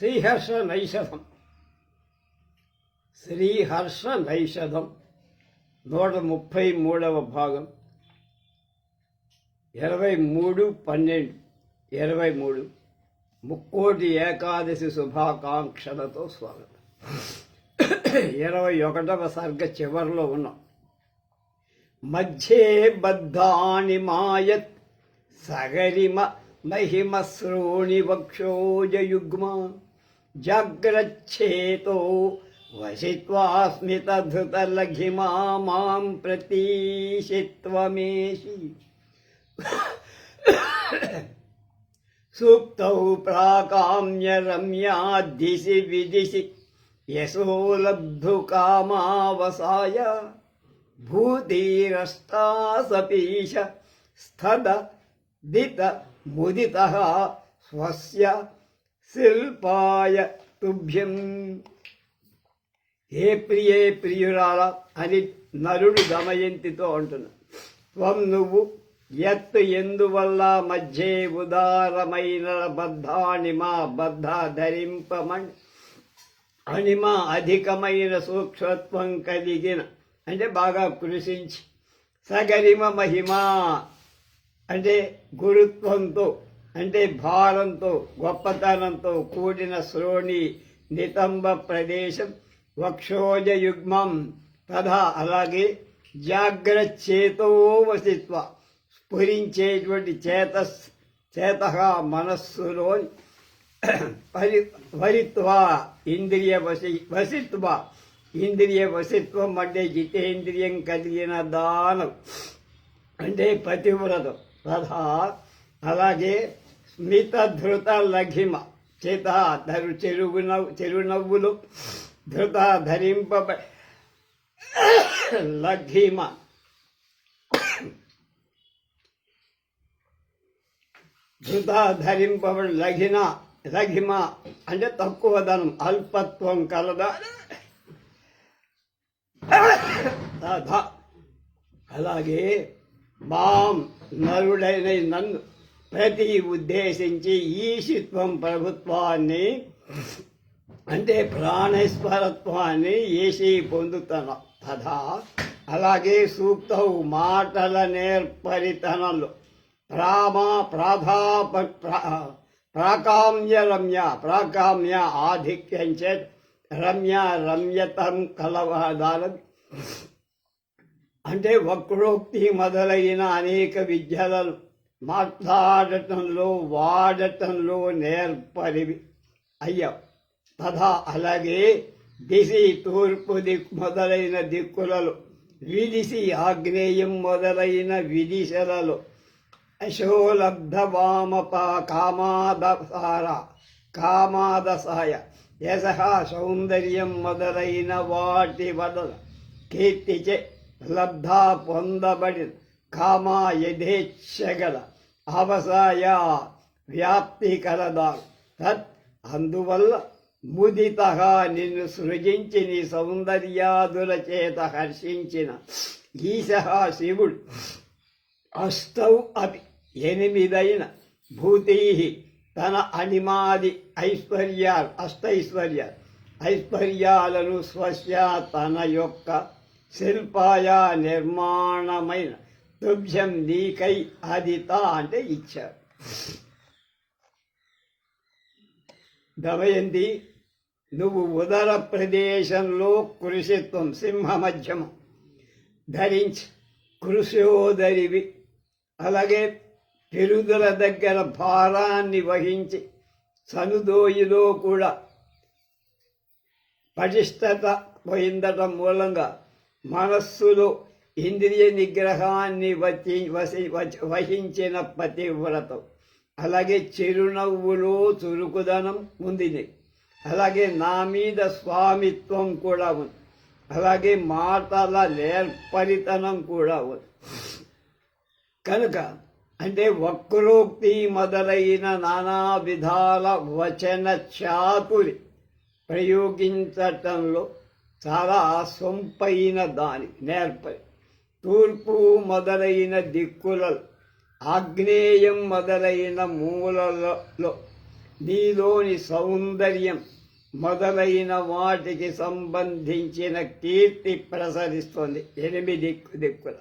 శ్రీహర్ష నైషధం శ్రీహర్ష నైషధం నూట ముప్పై మూడవ భాగం. ఇరవై మూడు పన్నెండు. ఇరవై మూడు. ముక్కోటి ఏకాదశి శుభాకాంక్షలతో స్వాగతం. ఇరవై ఒకటవ సర్గ చివరిలో ఉన్నాం. మధ్యే బద్ధాని మాయత్ సగరిమ మహిమ శ్రోణి వక్షోజయుగ్మ जग्रच्छेतो। वशित्वा स्मितधृतलघिमा मां प्रतीशित्वमेषि सूक्तौ प्राकाम्य रम्याद्दिशि विदिशि यशो लब्धुकामावसाय भूतिरस्तासपीश। स्थद दित मुदितः स्वस्य శిల్పాయ తుభ్యం ఏ ప్రియే ప్రియురాల అని నరుడు దమయంతితో అంటున్నా. త్వం నువ్వు ఎత్తు ఎందువల్ల మధ్యే ఉదారమైన బద్ధానిమా బద్ధ ధరింపమని. అనిమ అధికమైన సూక్ష్మత్వం కలిగిన. అంటే బాగా కృషించి. సగరిమ మహిమ అంటే గురుత్వంతో అంటే భారంతో గొప్పతనంతో కూడిన శ్రోణి నితంబ ప్రదేశం వక్షోజయుగ్మం తథా అలాగే జాగ్రత్త వసిత్వ స్ఫురించేటువంటి చేత చేత మనస్సులో పరి వరిత్వ ఇంద్రియ వసి వసిత్వ. ఇంద్రియ వసిత్వం అంటే జితేంద్రియం కలిగిన దానం. అంటే పతివ్రతం తథా అలాగే స్మితధృత లఘిమ. చేత ధరు చెరుగు నవ్వు చెరునవ్వులు ధృత ధరింప లఘిమ. ధృత ధరింపబడి లఘిన లఘిమ అంటే తక్కువ ధనం అల్పత్వం కలదా అలాగే మాం నరుడైన నన్ను ప్రతి ఉద్దేశించి ఈశిత్వం ప్రభుత్వాన్ని అంటే ప్రాణేశ్వరత్వాన్ని ఏసీ పొందుతన తథా అలాగే సూక్తవు మాటల నేర్పరితనంలో. ప్రామ ప్రాధాప ప్రా- ప్రాకామ్య రమ్య ప్రాకామ్య ఆధిక్యం చేత్ రమ్య రమ్యతం కలవాదాలం అంటే వక్రోక్తి మొదలైన అనేక విద్యలను మాట్లాడటంలో వాడటంలో నేర్పరివి. అయ్యావు తథా అలాగే దిశి తూర్పు దిక్కు మొదలైన దిక్కులలో విదిశి ఆగ్నేయం మొదలైన విదిశలలో అశోలబ్ధ వామప కామాదసార కామాదసాయ యశ సౌందర్యం మొదలైన వాటి వదల కీర్తిచే లబ్ధ పొందబడిన కామా యథేచ్ఛగల అవసాయ వ్యాప్తి కలదారు తత్ అందువల్ల ముదిత నిన్ను సృజించి నీ సౌందర్యాదుల చేత హర్షించిన ఈశ శివుడు అష్టౌ అవి ఎనిమిదైన భూతీ తన అనిమాది ఐశ్వర్యాలు అష్టైశ్వర్యాలు ఐశ్వర్యాలను స్వశ తన యొక్క శిల్పాయ నిర్మాణమైన తుభ్యం నీకై అదిత అంటే ఇచ్చారు దమయంతి నువ్వు ఉదర ప్రదేశంలో కృషిత్వం సింహ మధ్యమం ధరించి కృషోదరివి అలాగే పెరుగుదల దగ్గర భారాన్ని వహించి సనుదోయిలో కూడా పటిష్టత పోయిందటం మూలంగా మనస్సులో ఇంద్రియ నిగ్రహాన్ని వచ్చి వసి వహించిన పతివ్రతం. అలాగే చిరునవ్వులో చురుకుదనం ఉంది అలాగే నా మీద స్వామిత్వం కూడా ఉంది. అలాగే మాటల నేర్పరితనం కూడా ఉంది. కనుక అంటే వక్రోక్తి మొదలైన నానా విధాల వచన చాతురి ప్రయోగించటంలో చాలా సొంపైన దాని నేర్పరి. తూర్పు మొదలైన దిక్కుల ఆగ్నేయం మొదలైన మూలలో నీలోని సౌందర్యం మొదలైన వాటికి సంబంధించిన కీర్తి ప్రసరిస్తుంది. ఎనిమిది దిక్కు దిక్కుల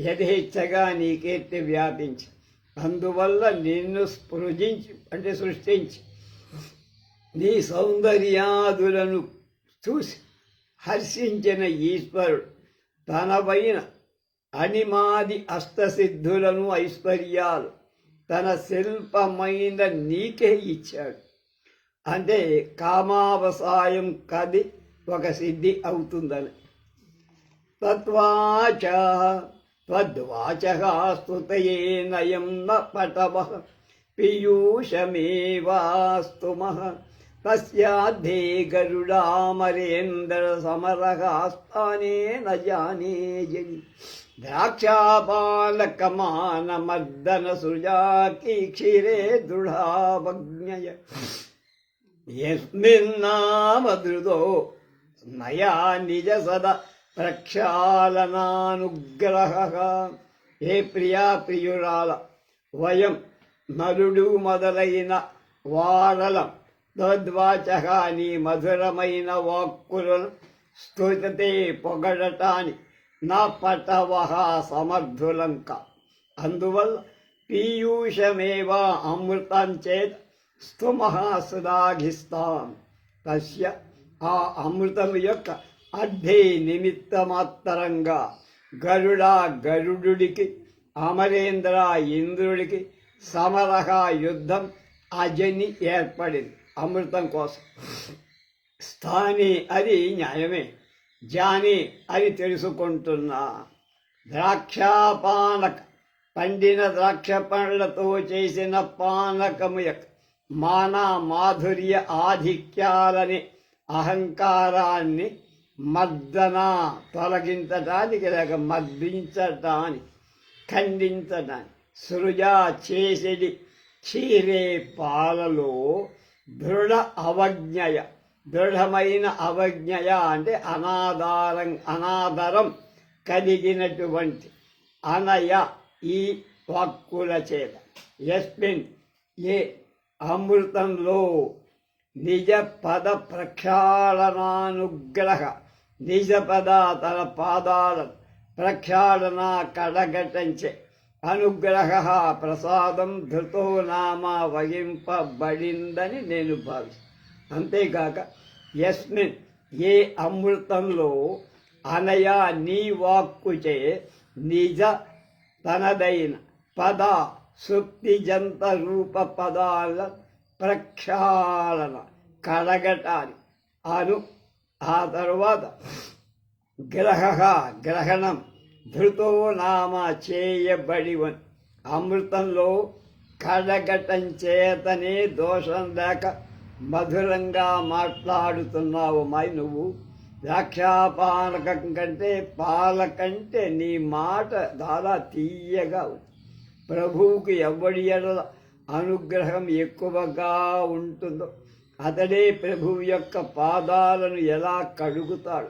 యథేచ్ఛగా నీ కీర్తి వ్యాపించి అందువల్ల నిన్ను స్పృజించి అంటే సృష్టించి నీ సౌందర్యాదులను చూసి హర్షించిన ఈశ్వరుడు తనపైన అనిమాది అష్టసిద్ధులను ఐశ్వర్యాలు తన శిల్పమైన నీకే ఇచ్చాడు. అంటే కామావసాయం కది ఒక సిద్ధి అవుతుందని. తద్వాచ త్వద్వాచ స్తుతయే నయం న పటవ పీయూషమేవాస్తుమః తస్యాద్ధే గరుడామరేంద్ర సమరహాస్థానే న జానే ద్రాక్షాపాలకమాన మర్దన సృజాకి క్షీరే దృఢావజ్ఞయ యస్మిన్నామధృతో నయా నిజ సద ప్రక్షాళనానుగ్రహ ఏ ప్రియా ప్రియురాల వయం నలుడు మొదలైన వారలం తద్వాచ మధురమైన వాక్కులను స్తుతితే పొగడటాని నా పటవహ సమర్థులంక. అందువల్ల పీయూషమేవా అమృతం చేత్ స్తుమః సుదాఘిస్తాం తస్య ఆ అమృతం యొక్క అడ్డి నిమిత్తమాత్తరంగా. గరుడ గరుడుడికి అమరేంద్ర ఇంద్రుడికి సమరహ యుద్ధం అజని ఏర్పడింది అమృతం కోసం. స్థాని అది న్యాయమే. జాని అని తెలుసుకుంటున్నా. ద్రాక్షపానక పండిన ద్రాక్ష పండ్లతో చేసిన పానకము యొక్క మాన మాధుర్య ఆధిక్యాలని అహంకారాన్ని మద్దన తొలగించటానికి లేక మద్దించటానికి ఖండించటానికి సృజా చేసేది క్షీరే పాలలో దృఢ అవజ్ఞయ దృఢమైన అవజ్ఞయ అంటే అనాధారం అనాదరం కలిగినటువంటి అనయ ఈ వాక్కుల చేత. ఎస్మిన్ ఏ అమృతంలో నిజ పద ప్రక్షాళనానుగ్రహ నిజ పద తన పాదాల ప్రక్షాళన కడగటంచే. అనుగ్రహ ప్రసాదం ధృతో నామ వహింపబడిందని నేను భావిస్తాను అంతేగాక యస్మిన్ ఏ అమృతంలో అనయా నీ వాక్కుచే నిజ తనదైన పద సుక్తి జంత రూప పదాల ప్రక్షాళన కడగటాన్ని అను ఆ తరువాత గ్రహ గ్రహణం ధృతో నామ చేయబడివన్. అమృతంలో కడగటం చేతనే దోషం లేక మధురంగా మాట్లాడుతున్నావు మాయ్ నువ్వు. ద్రాక్షాపానకం కంటే పాల కంటే నీ మాట చాలా తీయగా. ఉంది ప్రభువుకు ఎవడి ఎడల అనుగ్రహం ఎక్కువగా ఉంటుందో అతడే ప్రభువు యొక్క పాదాలను ఎలా కడుగుతాడు?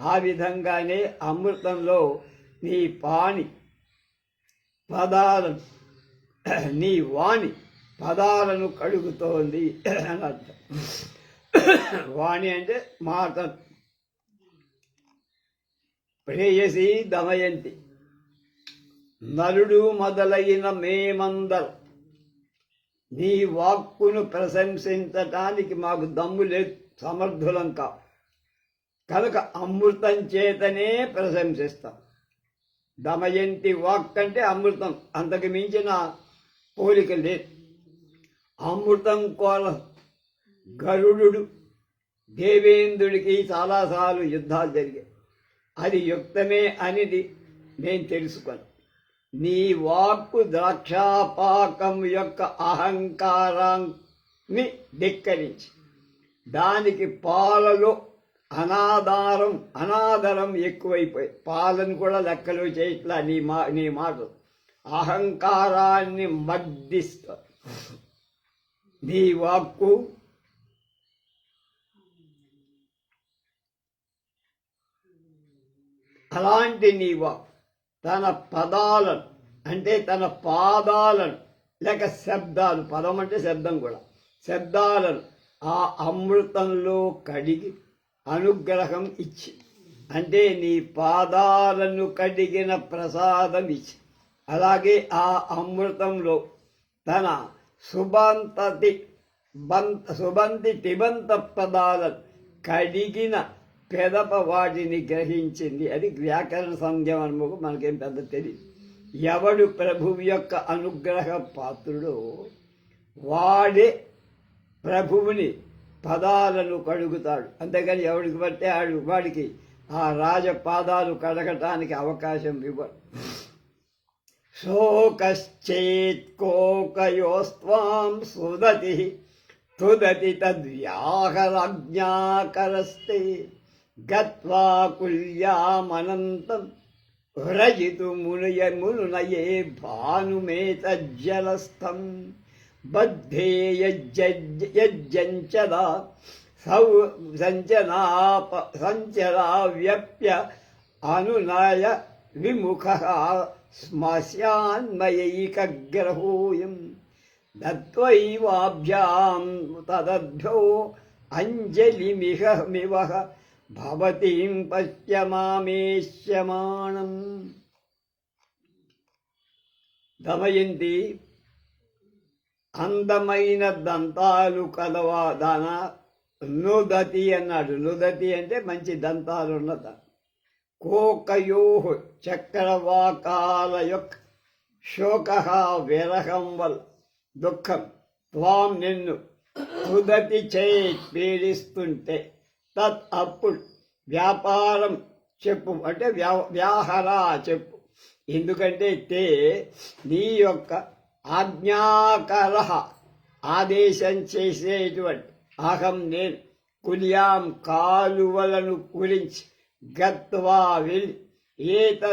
ఆ విధంగానే అమృతంలో నీ పాని పదాలను నీ వాణి పదాలను కడుగుతోంది అని అర్థం. వాణి అంటే మాట ప్రేయసి దమయంతి. నరుడు మొదలైన మేమందరు నీ వాక్కును ప్రశంసించటానికి మాకు దమ్ము లేదు సమర్థులం కా కనుక అమృతం చేతనే ప్రశంసిస్తాం. దమయంతి వాక్ అంటే అమృతం. అంతకు మించిన పోలిక లేదు. అమృతం కోల గరుడు దేవేంద్రుడికి చాలాసార్లు యుద్ధాలు జరిగాయి. అది యుక్తమే అనేది నేను తెలుసుకొని. నీ వాక్కు ద్రాక్షాపాకం యొక్క అహంకారాన్ని ధిక్కరించి దానికి పాలలో అనాధారం అనాదరం ఎక్కువైపోయి పాలను కూడా లెక్కలు చేయట్లా నీ మా నీ మాట అహంకారాన్ని మర్దిస్తా నీ వాక్కు అలాంటి నీ వాక్ తన పదాలను అంటే తన పాదాలను లేక శబ్దాలు పదం అంటే శబ్దం కూడా. శబ్దాలను ఆ అమృతంలో కడిగి అనుగ్రహం ఇచ్చి అంటే నీ పాదాలను కడిగిన ప్రసాదం ఇచ్చి అలాగే ఆ అమృతంలో తన సుబంతతి బంత సుబంతి తిబంత పదాలను కడిగిన పెదప వాటిని గ్రహించింది. అది వ్యాకరణ సంధ్యమనము మనకేం పెద్ద తెలియదు ఎవడు ప్రభువు యొక్క అనుగ్రహ పాత్రుడో వాడే ప్రభువుని పదాలను కడుగుతాడు. అంతేగాని ఎవడికి పట్టే వాడు వాడికి ఆ రాజపాదాలు కడగటానికి అవకాశం ఇవ్వడు. శోకశ్చేత్కోకయోస్వాం సుదతి తుదతి తద్వ్యాహరాజ్ఞాకరస్తే గత్వా కుల్యామనంతం వ్రజితు మునయ మునునయే భానుమేతజ్జలస్థం బద్ధే యజ్జంచదా సౌ సంచనాప సంచరావ్యప్య అనునయ విముఖ శ్మశాన్మయైకగ్రహోయం దత్వైవాభ్యాం తదభ్యో అంజలిమిహ మివహ భవతీం పశ్యమామేష్యమాణం దమయంతి అందమైన దంతాలు కలవా నుదతి అన్నాడు నుదతి అంటే మంచి దంతాలు ఉన్నద కోకయో చక్రవాకాల యొక్క శోక విరహం వల్ దుఃఖం త్వాం నిన్ను ఉదతి చే పీడిస్తుంటే తత్ అప్పుడు వ్యాపారం చెప్పు. అంటే వ్యా వ్యాహరా చెప్పు. ఎందుకంటే తే నీ యొక్క ఆజ్ఞాకర ఆదేశం చేసేటువంటి అహం నేను కులియాం కాలువలను కురించి గత్వా వెళ్ళి ఏత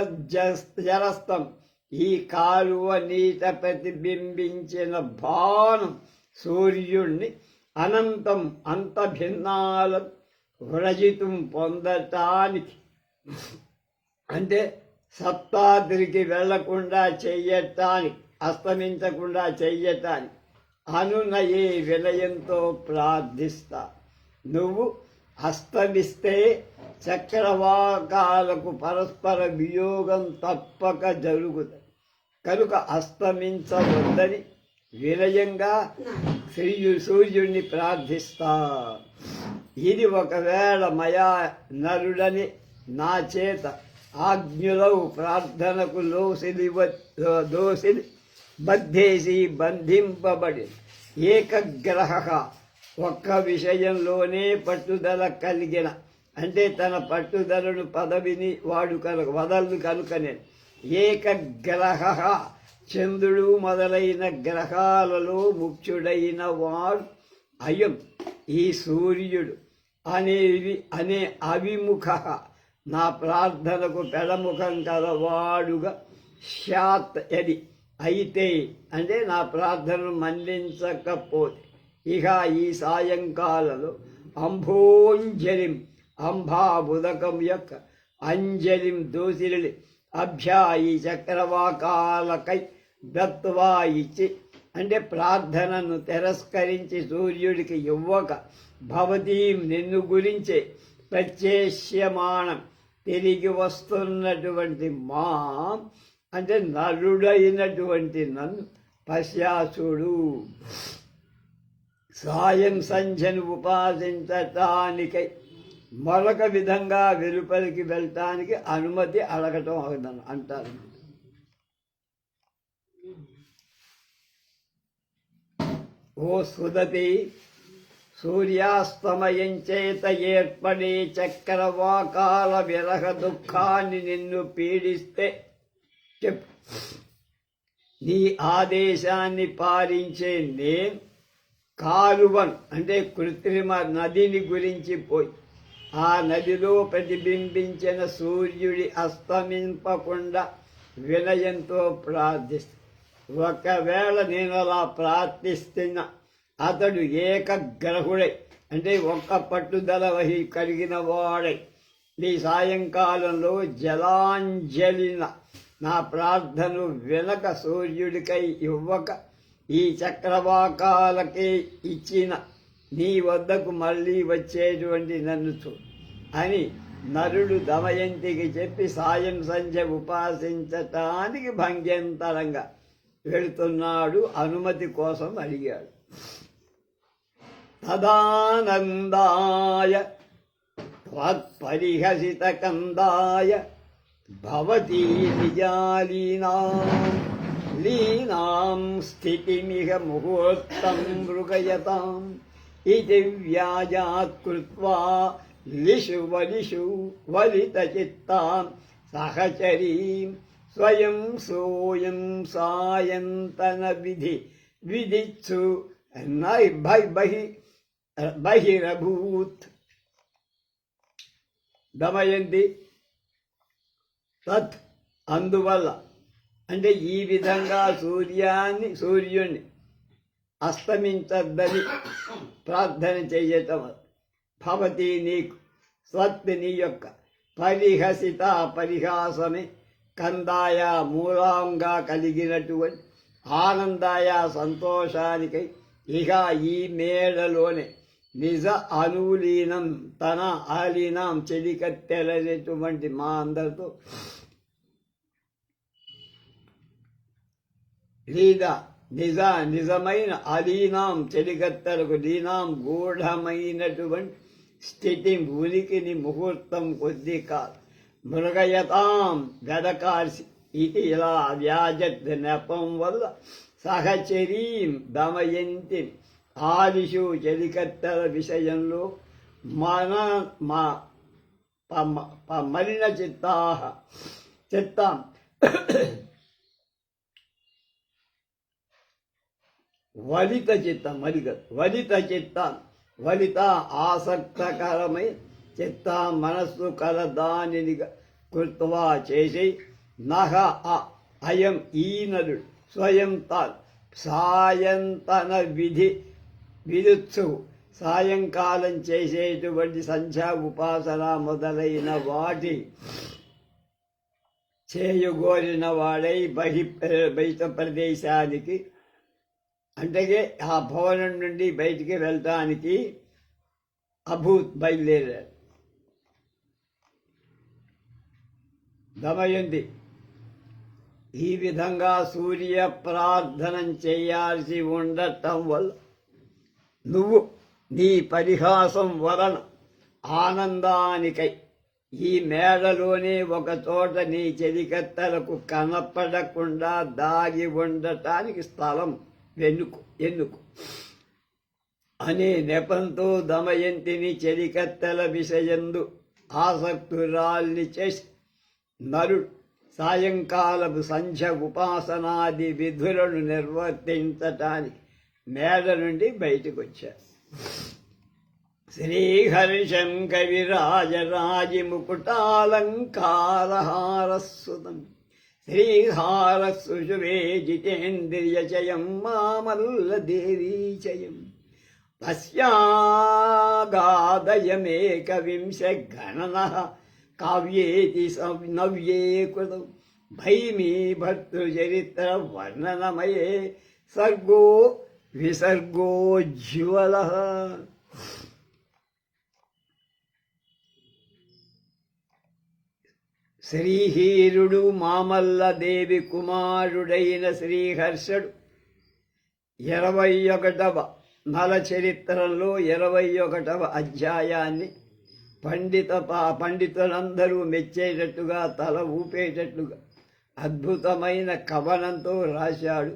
ఈ కాలువ నీట ప్రతిబింబించిన భానం సూర్యుణ్ణి అనంతం అంత భిన్నాల వ్రజితం పొందటానికి. అంటే సప్తాద్రికి వెళ్ళకుండా చెయ్యటానికి అస్తమించకుండా చెయ్యటానికి అనునయే వినయంతో ప్రార్థిస్తా. నువ్వు అస్తమిస్తే చక్రవాకాలకు పరస్పర వియోగం తప్పక జరుగుతుంది. కనుక అస్తమించవద్దని వినయంగా శ్రీయు సూర్యుడిని ప్రార్థిస్తా. ఇది ఒకవేళ మయా నరుడని నా చేత ఆజ్ఞులవు ప్రార్థనకు లోసిలి దోసిలి బద్ధేసి బంధింపబడి ఏకగ్రహ ఒక్క విషయంలోనే పట్టుదల కలిగిన అంటే తన పట్టుదలను పదవిని వాడు కనుక వదలను కనుకనే ఏకగ్రహ చంద్రుడు మొదలైన గ్రహాలలో ముఖ్యుడైన వాడు అయం ఈ సూర్యుడు అనేవి అనే అవిముఖ నా ప్రార్థనకు పెడముఖం కలవాడుగా శాత్ అది అయితే అంటే నా ప్రార్థనను మన్నించకపోతే ఇక ఈ సాయంకాలలో అంభోంజలిం అంబాబుదకం యొక్క అంజలిం దోసిలి అభ్యాయి చక్రవాకాలకై దత్వా ఇచ్చి అంటే ప్రార్థనను తిరస్కరించి సూర్యుడికి ఇవ్వక భవతీం నిన్ను గురించే ప్రత్యేష్యమాణం తిరిగి వస్తున్నటువంటి మా అంటే నరుడైనటువంటి నన్ను పశ్యాసుడు. సాయం సంధ్యను ఉపాసించటానికై మరొక విధంగా వెలుపలికి వెళ్ళటానికి అనుమతి అడగటం అవుతాను అంటారు. ఓ సుదతి సూర్యాస్తమయం చేత ఏర్పడే చక్రవాకాల విరహ దుఃఖాన్ని నిన్ను పీడిస్తే చెప్ నీ ఆదేశాన్ని పాలించే నేను కాలువన్ అంటే కృత్రిమ నదిని గురించి పోయి. ఆ నదిలో ప్రతిబింబించిన సూర్యుడి అస్తమింపకుండా వినయంతో ప్రార్థిస్తు. ఒకవేళ నేను అలా ప్రార్థిస్తున్న అతడు ఏకగ్రహుడై అంటే ఒక్క పట్టుదల వహి కలిగిన వాడై ఈ సాయంకాలంలో జలాంజలిన నా ప్రార్థను వెనక సూర్యుడికై ఇవ్వక ఈ చక్రవాకాలకే ఇచ్చిన నీ వద్దకు మళ్ళీ వచ్చేటువంటి నన్ను అని నరుడు దమయంతికి చెప్పి సాయం సంధ్య ఉపాసించటానికి భంగ్యంతరంగా వెళుతున్నాడు అనుమతి కోసం అడిగాడు. తదానందాయ త్వత్పరిహసితకందాయ భవతీ నిజాలీనాం లీనాం స్థితిమిహ ముహూర్తం మృగయతాం. ఇది వ్యాజాత్ కృత్వా లిషు వలిషు వలితచిత్తాం సహచరీం స్వయం సోయం సాయంతన విధి విధిత్సు నై భై బహి బహిరభూత్ దమయంతి తత్ అందువల్ల అంటే ఈ విధంగా సూర్యాన్ని సూర్యుణ్ణి అస్తమించద్దని ప్రార్థన చేయటం. భవతి నీకు స్వత్ నీ యొక్క పరిహసిత పరిహాసమే కందాయ మూలంగా కలిగినటువంటి ఆనందాయ సంతోషానికై ఇక ఈ మేడలోనే నిజ అనులీనం తన ఆలీనం చెలికత్తెలనేటువంటి మా అందరితో లేదా నిజ నిజమైన అలీనాం చెలికత్తలకు దీనాం గూఢమైనటువంటి స్థితి ఉనికిని ముహూర్తం కొద్ది కాదు మృగయతాం వెదకాల్సి ఇది ఇలా వ్యాజత్ నెపం వల్ల సహచరీం దమయంతి. ఆదిషు చెలికత్తెల విషయంలో మన మా ప- ప- మలిన చిత్తా చిత్తాం. వలిత చిత్తం మలిక వలిత చిత్తం వలిత ఆసక్తకరమై చిత్త మనస్సు కల దానిని కృత్వా చేసి నహ అయం ఈనడు స్వయం తాన్ సాయంతన విధి విదుత్సు. సాయంకాలం చేసేటువంటి సంధ్యా ఉపాసన మొదలైన వాటి చేయగోరిన వాడై బహి బయట ప్రదేశానికి అంటే ఆ భవనం నుండి బయటికి వెళ్ళటానికి అభూత్ బయలుదేరారు. దమయంతి ఈ విధంగా సూర్య ప్రార్థన చేయాల్సి ఉండటం వల్ల నువ్వు నీ పరిహాసం వలన ఆనందానికై ఈ మేడలోనే ఒక చోట నీ చెలికత్తలకు కనపడకుండా దాగి ఉండటానికి స్థలం వెన్నుకు ఎన్నుకు. అనే నెపంతో దమయంతిని చెలికత్తెల విషయందు ఆసక్తురాల్ని చేసి నరుడు సాయంకాలపు సంధ్య ఉపాసనాది విధులను నిర్వర్తించటానికి మేడ నుండి బయటకు వచ్చారు శ్రీహర్షం కవిరాజరాజి ముకుటాలంకారహారస్సుతం श्रीहारसृजुरे जितेन्द्रियचयं मामल्लदेवीचयम् तस्यागादयमेकविंशगणनः काव्येति स नव्ये कृतौ। भैमी भर्तृचरित्रवर्णनमये सर्गो विसर्गो శ్రీహీరుడు మామల్ల దేవి కుమారుడైన శ్రీహర్షుడు. ఇరవై ఒకటవ నల చరిత్రలో ఇరవై ఒకటవ అధ్యాయాన్ని పండిత పండితులందరూ మెచ్చేటట్టుగా తల ఊపేటట్టుగా అద్భుతమైన కవనంతో రాశాడు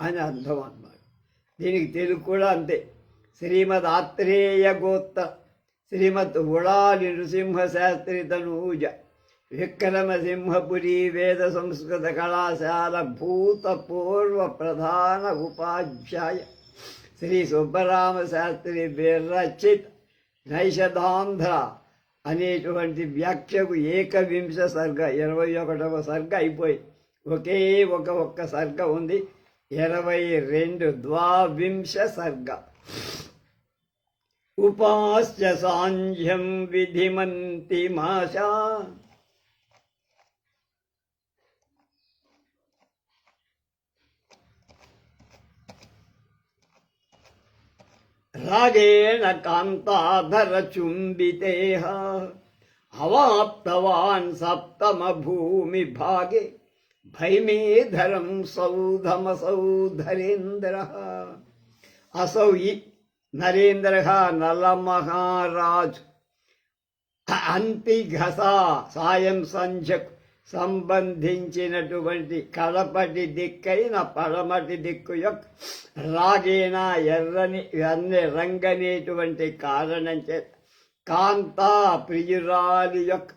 అని అర్థం అన్నమాట దీనికి తెలుగు కూడా అంతే. శ్రీమద్ ఆత్రేయ గోత్ర శ్రీమద్ ఉడాలి నృసింహ శాస్త్రి తనూజ విక్రమసింహపురి వేద సంస్కృత కళాశాల భూత పూర్వ ప్రధాన ఉపాధ్యాయ శ్రీ సుబ్బరామ శాస్త్రి విరచిత్ నైషధాంధ్ర అనేటువంటి వ్యాఖ్యకు ఏకవింశ సర్గ ఇరవై ఒకటవ సర్గ అయిపోయి ఒకే ఒక ఒక్క సర్గ ఉంది. ఇరవై రెండు ద్వావింశ సర్గ. ఉపాస్య సాంధ్యం విధిమంతి మాషా రాగేణ కాంతాధర చుంబితేహ అవాప్తవాన్ సప్తమ భూమి భాగే భైమేధరం సౌధమసౌధరేంద్ర అసౌ ఇ నరేంద్ర నలమహారాజు అంతిఘసా సాయం సంధ్యకు సంబంధించినటువంటి కడపటి దిక్కైన పడమటి దిక్కు యొక్క రాగేన ఎర్రని ఎర్రని రంగనేటువంటి కారణం చేత కాంతా ప్రియురాలి యొక్క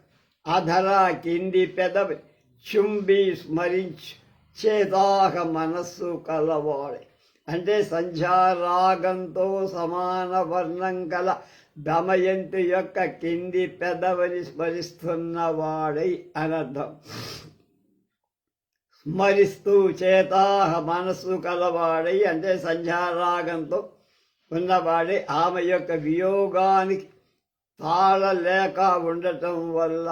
అధర కింది పెదవి చుంబి స్మరించు చేదాహ మనస్సు కలవాడే. అంటే సంధ్యారాగంతో సమాన వర్ణం గల దమయంతి యొక్క కింది పెదవిని స్మరిస్తున్నవాడై అనర్థం. స్మరిస్తూ చేతాహ మనస్సు కలవాడై అంటే సంధ్యారాగంతో ఉన్నవాడై ఆమె యొక్క వియోగానికి తాళలేక ఉండటం వల్ల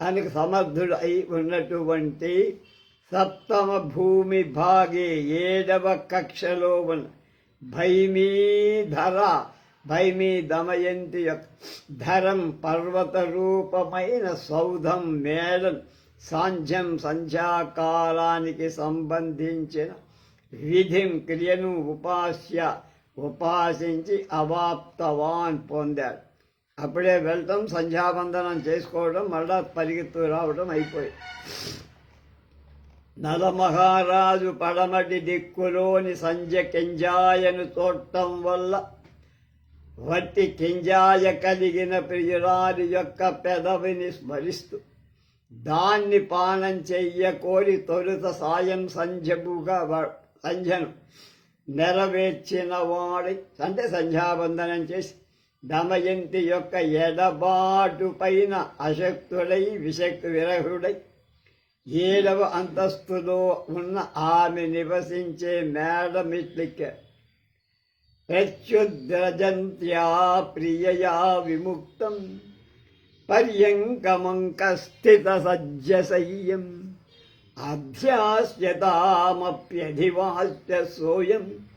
అనికి సమర్థుడు అయి ఉన్నటువంటి సప్తమ భూమి భాగే ఏడవ కక్షలో ఉన్న భైమీధర భైమీ దమయంతి యొక్క ధరం పర్వత రూపమైన సౌధం మేళం సాంధ్యం సంధ్యాకాలానికి సంబంధించిన విధిం క్రియను ఉపాస్య ఉపాసించి అవాప్తవాన్ పొందాడు అప్పుడే వెళ్ళటం సంధ్యావందనం చేసుకోవడం మళ్ళా పరిగెత్తు రావడం అయిపోయింది నలమహారాజు పడమటి దిక్కులోని సంధ్య కెంజాయను చూడటం వల్ల వట్టి కింజాయ కలిగిన ప్రియురాలి యొక్క పెదవిని స్మరిస్తూ దాన్ని పానం చెయ్య కోరి తొలుత సాయం సంధ్యముగా సంధ్యను నెరవేర్చిన వాడి అంటే సంధ్యాబంధనం చేసి దమయంతి యొక్క ఎడబాటు పైన అశక్తుడై విశక్తు విరహుడై ఏడవ అంతస్తులో ఉన్న ఆమె నివసించే మేడమిట్లిక్కారు ప్రియయా విముక్తం. పర్యంకమంకస్థిత సజ్జసయ్యం అధ్యాస్యతామప్యధివాస్య సోయం.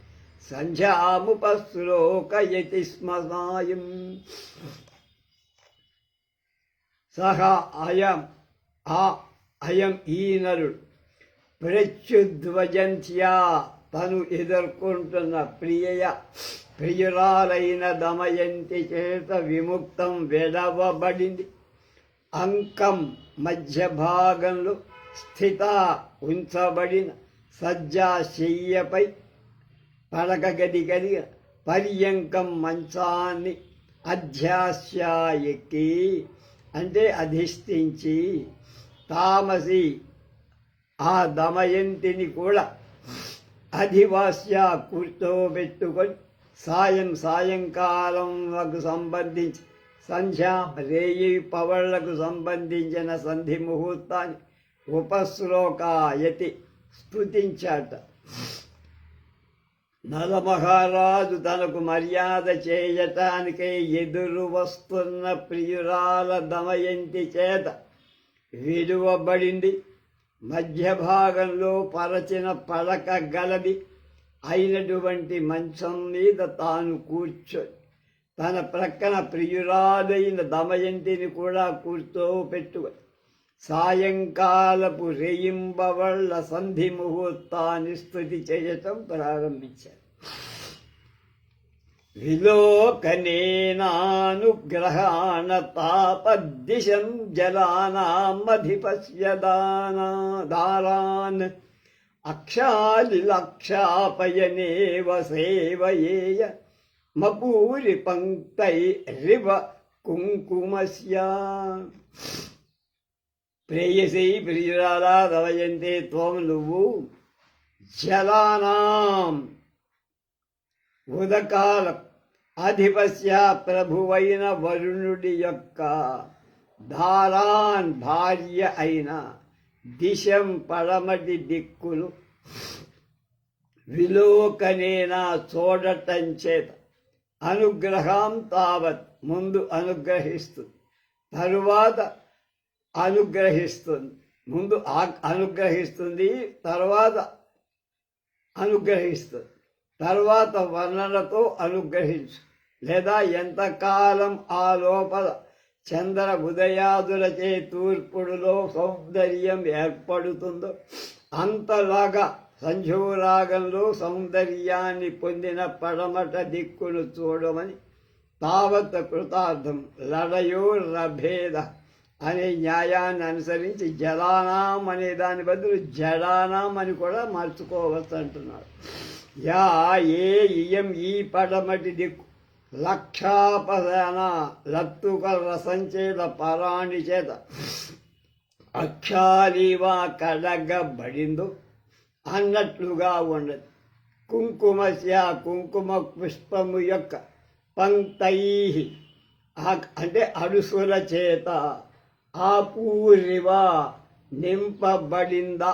సంధ్యాముపశ్లోకయతి స్మ సాయం సహ అయం ఆ అయం ఈ నరుడు ప్రత్యుధ్వజంత్యా తను ఎదుర్కొంటున్న ప్రియ ప్రియురాలైన దమయంతి చేత విముక్తం వెడవబడింది అంకం మధ్య భాగంలో స్థిత ఉంచబడిన సజ్జా శయ్యపై పడక గది కలిగిన పర్యంకం మంచాన్ని అధ్యాస్య ఎక్కి అంటే అధిష్ఠించి తామసి ఆ దమయంతిని కూడా అధివాస్య కూర్చోబెట్టుకొని సాయం సాయంకాలంకు సంబంధించి సంధ్యా రేయి పవళ్ళకు సంబంధించిన సంధి ముహూర్తాన్ని ఉపశ్లోకాయతి స్థుతించాట నలమహారాజు తనకు మర్యాద చేయటానికై ఎదురు వస్తున్న ప్రియురాల దమయంతి చేత విడువబడింది. మధ్య భాగంలో పరచిన పడక గలది అయినటువంటి మంచం మీద తాను కూర్చో తన ప్రక్కన ప్రియురాలైన దమయంతిని కూడా కూర్చోపెట్టు సాయంకాలపు రేయింబవళ్ళ సంధి ముహూర్తాన్ని స్థుతి చేయటం ప్రారంభించారు విలోకనేనానుగ్రహాణ తాపద్దిశం జలానామధిపశ్యదానా దారాన్ అక్షాలిలక్షాపయనేవ సేవయేయ మపూరి పంక్తై రివ కుంకుమస్యా. ప్రేయసి ప్రియురాలా రవయంతే త్వం నువ్వు జలానాం. ఉదకాల అధిపస్య ప్రభువైన వరుణుడి యొక్క ధారాన్ భార్య అయిన దిశం పడమటి దిక్కులు విలోకనేనా చూడటం చేత అనుగ్రహం తావత్ ముందు అనుగ్రహిస్తుంది తరువాత అనుగ్రహిస్తుంది. ముందు అనుగ్రహిస్తుంది తర్వాత అనుగ్రహిస్తుంది. తర్వాత వర్ణనతో అనుగ్రహించు. లేదా ఎంతకాలం ఆ లోపల చంద్ర ఉదయాదులచే తూర్పుడులో సౌందర్యం ఏర్పడుతుందో అంతలాగా సంధ్యోరాగంలో సౌందర్యాన్ని పొందిన పడమట దిక్కును చూడమని తావత్ కృతార్థం లడయో రభేద అనే న్యాయాన్ని అనుసరించి జలానాం అనే దాని బదులు జడానాం అని కూడా మార్చుకోవచ్చు అంటున్నారు యా ఏ ఇయం ఈ పడమటి దిక్కు లక్షాపదన లత్తుక రసంచేత పరాణి చేత. అక్షాలీవా కడగబడిందో అన్నట్లుగా ఉండదు కుంకుమస్య కుంకుమ పుష్పము యొక్క పంక్తై అంటే అడుసుల చేత ఆ పూరివా నింపబడిందా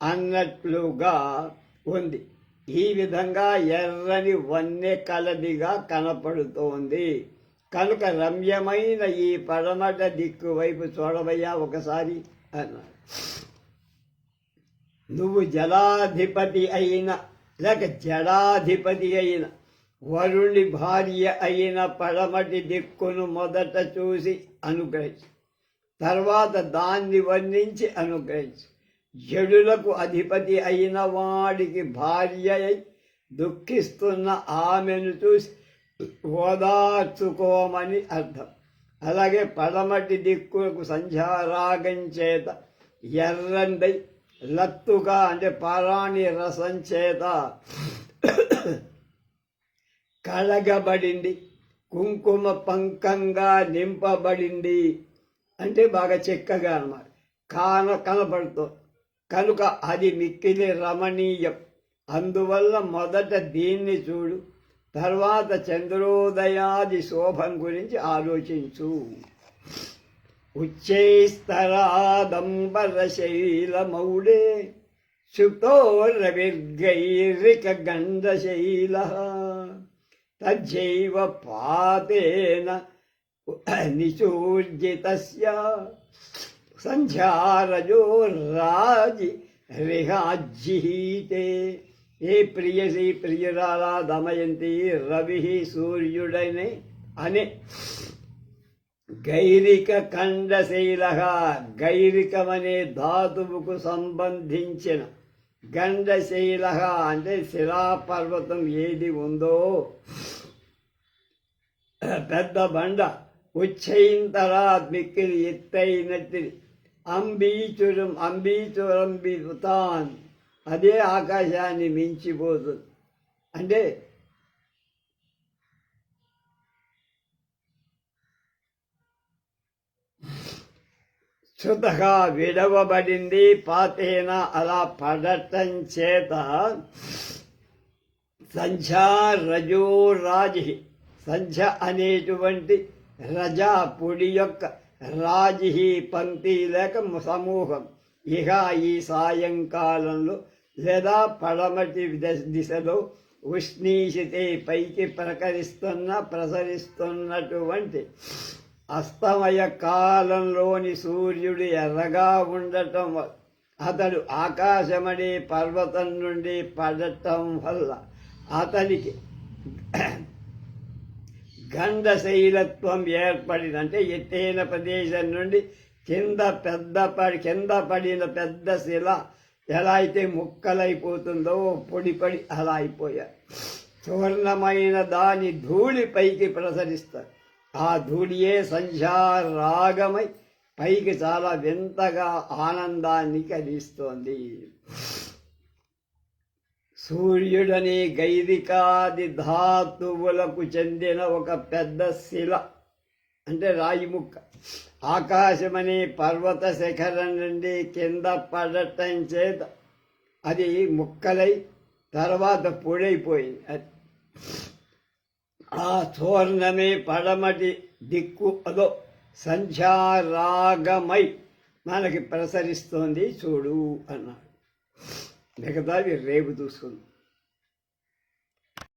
అన్నట్లుగా ఉంది. ఈ విధంగా ఎర్రని వన్నె కలదిగా కనపడుతోంది. కనుక రమ్యమైన ఈ పడమట దిక్కు వైపు చూడవయ్యా ఒకసారి అన్నాడు నువ్వు జలాధిపతి అయిన లేక జడాధిపతి అయిన వరుణి భార్య అయిన పడమటి దిక్కును మొదట చూసి అనుగ్రహించు. తర్వాత దాన్ని వర్ణించి అనుగ్రహించు. జడులకు అధిపతి అయిన వాడికి భార్య అయి దుఃఖిస్తున్న ఆమెను చూసి ఓదార్చుకోమని అర్థం. అలాగే పడమటి దిక్కులకు సంధ్యారాగం చేత ఎర్రండై లత్తుగా అంటే పారాణి రసం చేత కడగబడింది కుంకుమ పంకంగా నింపబడింది. అంటే బాగా చెక్కగా అన్నమాట. కాన కనపడుతుంది. కనుక అది మిక్కిలి రమణీయం. అందువల్ల మొదట దీన్ని చూడు. తర్వాత చంద్రోదయాది శోభం గురించి ఆలోచించు. ఉచ్చైస్తరాదంబరశైలమౌడే శుతోరవిర్గైరిక గంధశైల తజ్జైవ పాతేన నిచూర్జిత సంధ్యారజో రాజి రిహాజ్జిహీతే ఏ ప్రియసి ప్రియురాలా దమయంతి రవి సూర్యుడని అని గైరిక ఖండశైల గైరికమనే ధాతువుకు సంబంధించిన గండశైల అంటే శిలాపర్వతం ఏది ఉందో పెద్ద బండ ఉచ్చయింతరా మిక్కిలి ఎత్తైనట్టు అంబీచురం అంబీచురంబితాన్ అదే ఆకాశాన్ని మించిపోతుంది అంటే శుతగా విడవబడింది పాతేన అలా పడటం చేత సంధ్యా రజో రాజి సంధ్య అనేటువంటి రజా పొడి యొక్క రాజి పంక్తి లేక సమూహం. ఇహ ఈ సాయంకాలంలో లేదా పడమటి దిశలో ఉష్ణీషితే పైకి ప్రకరిస్తున్న ప్రసరిస్తున్నటువంటి అస్తమయ కాలంలోని సూర్యుడు ఎర్రగా ఉండటం అతడు ఆకాశమనే పర్వతం నుండి పడటం వల్ల అతనికి గంధశైలత్వం ఏర్పడిందంటే ఎత్తైన ప్రదేశం నుండి కింద పెద్ద పడి కింద పడిన పెద్ద శిల ఎలా అయితే ముక్కలైపోతుందో పొడి పడి అలా అయిపోయారు చూర్ణమైన దాని ధూళి పైకి ప్రసరిస్తారు. ఆ ధూళియే సంధ్యా రాగమై పైకి చాలా వింతగా ఆనందాన్ని కలిగిస్తోంది. సూర్యుడని గైరికాది ధాతువులకు చెందిన ఒక పెద్ద శిల అంటే రాయి ముక్క. ఆకాశమనే పర్వత శిఖరం నుండి కింద పడటం చేత అది ముక్కలై తర్వాత పొడైపోయింది. అది ఆ చూర్ణమే పడమటి దిక్కు అదో సంధ్యారాగమై మనకి ప్రసరిస్తోంది చూడు అన్నాడు. మిగతావి రేపు చూసుకుందాం.